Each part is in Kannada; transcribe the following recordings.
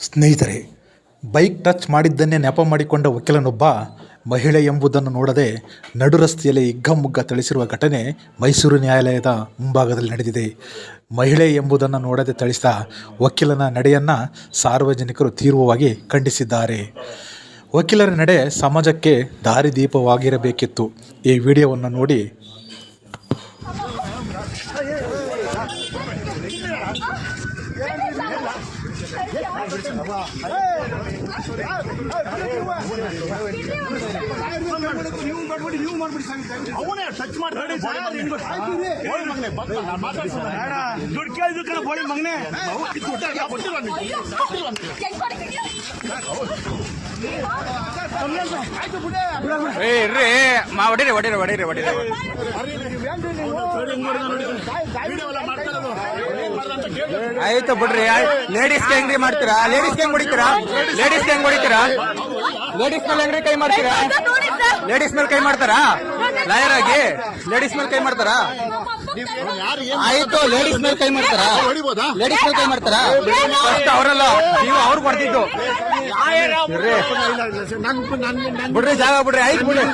ಸ್ನೇಹಿತರೆ ಬೈಕ್ ಟಚ್ ಮಾಡಿದ್ದನ್ನೇ ನೆಪ ಮಾಡಿಕೊಂಡ ವಕೀಲನೊಬ್ಬ ಮಹಿಳೆ ಎಂಬುದನ್ನು ನೋಡದೆ ನಡು ರಸ್ತೆಯಲ್ಲಿ ಹಿಗ್ಗಮುಗ್ಗ ಥಳಿಸಿರುವ ಘಟನೆ ಮೈಸೂರು ನ್ಯಾಯಾಲಯದ ಮುಂಭಾಗದಲ್ಲಿ ನಡೆದಿದೆ ಮಹಿಳೆ ಎಂಬುದನ್ನು ನೋಡದೆ ಥಳಿಸಿದ ವಕೀಲನ ನಡೆಯನ್ನು ಸಾರ್ವಜನಿಕರು ತೀವ್ರವಾಗಿ ಖಂಡಿಸಿದ್ದಾರೆ ವಕೀಲರ ನಡೆ ಸಮಾಜಕ್ಕೆ ದಾರಿದೀಪವಾಗಿರಬೇಕಿತ್ತು ಈ ವಿಡಿಯೋವನ್ನು ನೋಡಿ ನೀವು ಮಾಡ್ಬಿಡಿ ನೀವು ಮಾಡ್ಬಿಡಿ ಅವನೇ ಟಚ್ ಮಾತಾಡ್ಸೋಣ. ದುಡ್ಡು ಕೇಳಿದ್ರು ಕಣ ಬೋಳಿ ಮಗನೇ ಹೊಡೀರಿ ಹೊಡೀರಿ ಹೊಡೀರಿ ಹೊಡೀರಿ ಆಯ್ತು ಬಿಡ್ರಿ ಲೇಡೀಸ್ಗೆ ಹೆಂಗ್ರಿ ಮಾಡ್ತೀರಾ? ಲೇಡೀಸ್ ಹೆಂಗ್ ಹೊಡಿತೀರಾ? ಲೇಡೀಸ್ ಹೆಂಗ್ ಹೊಡಿತೀರಾ? ಲೇಡೀಸ್ ಮೇಲೆ ಹೆಂಗ್ರಿ ಕೈ ಮಾಡ್ತೀರಾ? ಲೇಡೀಸ್ ಮೇಲೆ ಕೈ ಮಾಡ್ತಾರಾ? ಲಾಯರ್ ಆಗಿ? ಲೇಡೀಸ್ ಮೇಲೆ ಕೈ ಮಾಡ್ತಾರಾ? ಆಯ್ತು ಲೇಡೀಸ್ ಮೇಲೆ ಕೈ ಮಾಡ್ತಾರಾ? ಲೇಡೀಸ್ ಮೇಲೆ ಕೈ ಮಾಡ್ತಾರಾ? ಫಸ್ಟ್ ಅವರಲ್ಲ, ನೀವು ಅವ್ರು ಬರ್ತಿದ್ದು ಬಿಡ್ರಿ, ಜಾಗ ಬಿಡ್ರಿ, ಆಯ್ತು ಬಿಡ್ರಿ.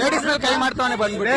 ಲೇಡೀಸ್ ಮೇಲೆ ಕೈ ಮಾಡ್ತಾವನೆ ಬಂದ್ಬಿಡಿ